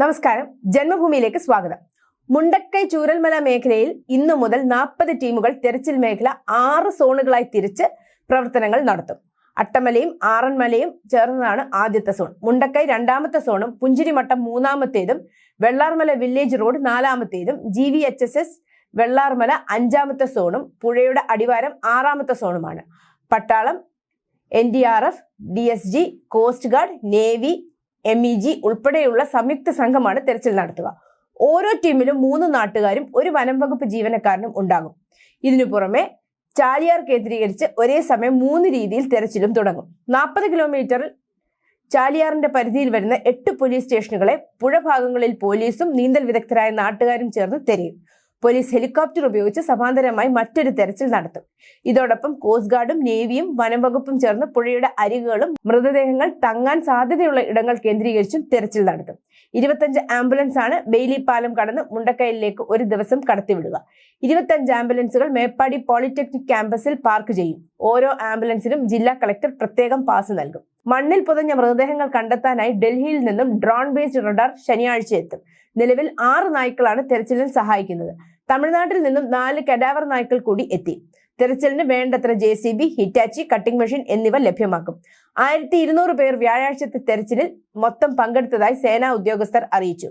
നമസ്കാരം. ജന്മഭൂമിയിലേക്ക് സ്വാഗതം. മുണ്ടക്കൈ ചൂരൽമല മേഖലയിൽ ഇന്നു മുതൽ നാൽപ്പത് ടീമുകൾ തെരച്ചിൽ മേഖല ആറ് സോണുകളായി തിരിച്ച് പ്രവർത്തനങ്ങൾ നടത്തും. അട്ടമലയും ആറന്മലയും ചേർന്നതാണ് ആദ്യത്തെ സോൺ. മുണ്ടക്കൈ രണ്ടാമത്തെ സോണും പുഞ്ചിരിമട്ടം മൂന്നാമത്തേതും Vellarmala village road നാലാമത്തേതും G V H S S Vellarmala അഞ്ചാമത്തെ സോണും പുഴയുടെ അടിവാരം ആറാമത്തെ സോണുമാണ്. പട്ടാളം N D R F D S G coast guard navy M E G ഉൾപ്പെടെയുള്ള സംയുക്ത സംഘമാണ് തെരച്ചിൽ നടത്തുക. ഓരോ ടീമിലും മൂന്ന് നാട്ടുകാരും ഒരു വനം വകുപ്പ് ജീവനക്കാരനും ഉണ്ടാകും. ഇതിനു പുറമെ ചാലിയാർ കേന്ദ്രീകരിച്ച് ഒരേ സമയം മൂന്ന് രീതിയിൽ തെരച്ചിലും തുടങ്ങും. നാൽപ്പത് കിലോമീറ്ററിൽ ചാലിയാറിന്റെ പരിധിയിൽ വരുന്ന എട്ട് പോലീസ് സ്റ്റേഷനുകളെ പുഴഭാഗങ്ങളിൽ പോലീസും നീന്തൽ വിദഗ്ധരായ നാട്ടുകാരും ചേർന്ന് തെരയും. പോലീസ് ഹെലികോപ്റ്റർ ഉപയോഗിച്ച് സമാന്തരമായി മറ്റൊരു തെരച്ചിൽ നടത്തും. ഇതോടൊപ്പം കോസ്റ്റ് ഗാർഡും നേവിയും വനം വകുപ്പും ചേർന്ന് പുഴയുടെ അരികുകളും മൃതദേഹങ്ങൾ തങ്ങാൻ സാധ്യതയുള്ള ഇടങ്ങൾ കേന്ദ്രീകരിച്ചും തെരച്ചിൽ നടത്തും. ഇരുപത്തഞ്ച് ആംബുലൻസ് ആണ് ബെയിലി പാലം കടന്ന് മുണ്ടക്കയലിലേക്ക് ഒരു ദിവസം കടത്തിവിടുക. ഇരുപത്തഞ്ച് ആംബുലൻസുകൾ മേപ്പാടി പോളിടെക്നിക് ക്യാമ്പസിൽ പാർക്ക് ചെയ്യും. ഓരോ ആംബുലൻസിനും ജില്ലാ കളക്ടർ പ്രത്യേകം പാസ് നൽകും. മണ്ണിൽ പുതഞ്ഞ മൃതദേഹങ്ങൾ കണ്ടെത്താനായി ഡൽഹിയിൽ നിന്നും ഡ്രോൺ ബേസ്ഡ് റഡാർ ശനിയാഴ്ച എത്തും നിലവിൽ ആറ് നായ്ക്കളാണ് തെരച്ചിലിൽ സഹായിക്കുന്നത്. തമിഴ്നാട്ടിൽ നിന്നും നാല് കഡാവർ നായ്ക്കൾ കൂടി എത്തി. തെരച്ചിലിന് വേണ്ടത്ര J C B Hitachi cutting machine എന്നിവ ലഭ്യമാക്കും. ആയിരത്തി ഇരുന്നൂറ് പേർ വ്യാഴാഴ്ചത്തെ തെരച്ചിലിൽ മൊത്തം പങ്കെടുത്തതായി സേനാ ഉദ്യോഗസ്ഥർ അറിയിച്ചു.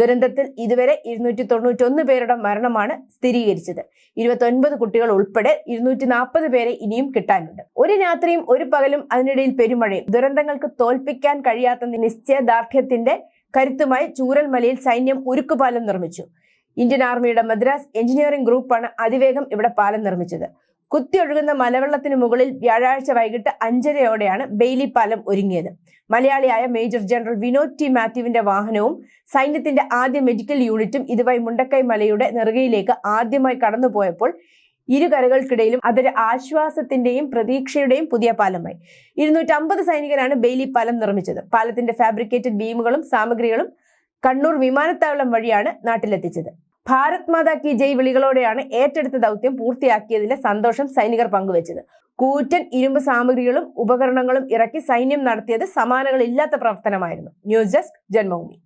ദുരന്തത്തിൽ ഇതുവരെ ഇരുന്നൂറ്റി തൊണ്ണൂറ്റൊന്ന് പേരുടെ മരണമാണ് സ്ഥിരീകരിച്ചത്. ഇരുപത്തൊൻപത് കുട്ടികൾ ഉൾപ്പെടെ ഇരുന്നൂറ്റി നാൽപ്പത് പേരെ ഇനിയും കിട്ടാനുണ്ട്. ഒരു രാത്രിയും ഒരു പകലും അതിനിടയിൽ പെരുമഴയും. ദുരന്തങ്ങൾക്ക് തോൽപ്പിക്കാൻ കഴിയാത്ത നിശ്ചയദാർഢ്യത്തിന്റെ കരുത്തുമായി ചൂരൽമലയിൽ സൈന്യം ഉരുക്കുപാലം നിർമ്മിച്ചു. ഇന്ത്യൻ ആർമിയുടെ മദ്രാസ് എഞ്ചിനീയറിംഗ് ഗ്രൂപ്പാണ് അതിവേഗം ഇവിടെ പാലം നിർമ്മിച്ചത്. കുത്തിയൊഴുകുന്ന മലവെള്ളത്തിന് മുകളിൽ വ്യാഴാഴ്ച വൈകിട്ട് അഞ്ചരയോടെയാണ് ബെയ്ലി പാലം ഒരുങ്ങിയത്. മലയാളിയായ മേജർ ജനറൽ വിനോദ് ടി മാത്യുവിന്റെ വാഹനവും സൈന്യത്തിന്റെ ആദ്യ മെഡിക്കൽ യൂണിറ്റും ഇതുവഴി മുണ്ടക്കൈ മലയുടെ നെറുകയിലേക്ക് ആദ്യമായി കടന്നുപോയപ്പോൾ ഇരുകരകൾക്കിടയിലും അതൊരു ആശ്വാസത്തിന്റെയും പ്രതീക്ഷയുടെയും പുതിയ പാലമായി. ഇരുന്നൂറ്റമ്പത് സൈനികരാണ് ബെയ്ലി പാലം നിർമ്മിച്ചത്. പാലത്തിന്റെ ഫാബ്രിക്കേറ്റഡ് ബീമുകളും സാമഗ്രികളും കണ്ണൂർ വിമാനത്താവളം വഴിയാണ് നാട്ടിലെത്തിച്ചത്. ഭാരത് മാതാ കി ജയ് വിളികളോടെയാണ് ഏറ്റെടുത്ത ദൗത്യം പൂർത്തിയാക്കിയതിലെ സന്തോഷം സൈനികർ പങ്കുവച്ചത്. കൂറ്റൻ ഇരുമ്പ് സാമഗ്രികളും ഉപകരണങ്ങളും ഇറക്കി സൈന്യം നടത്തിയത് സമാനങ്ങളില്ലാത്ത പ്രവർത്തനമായിരുന്നു. News desk Janmabhumi.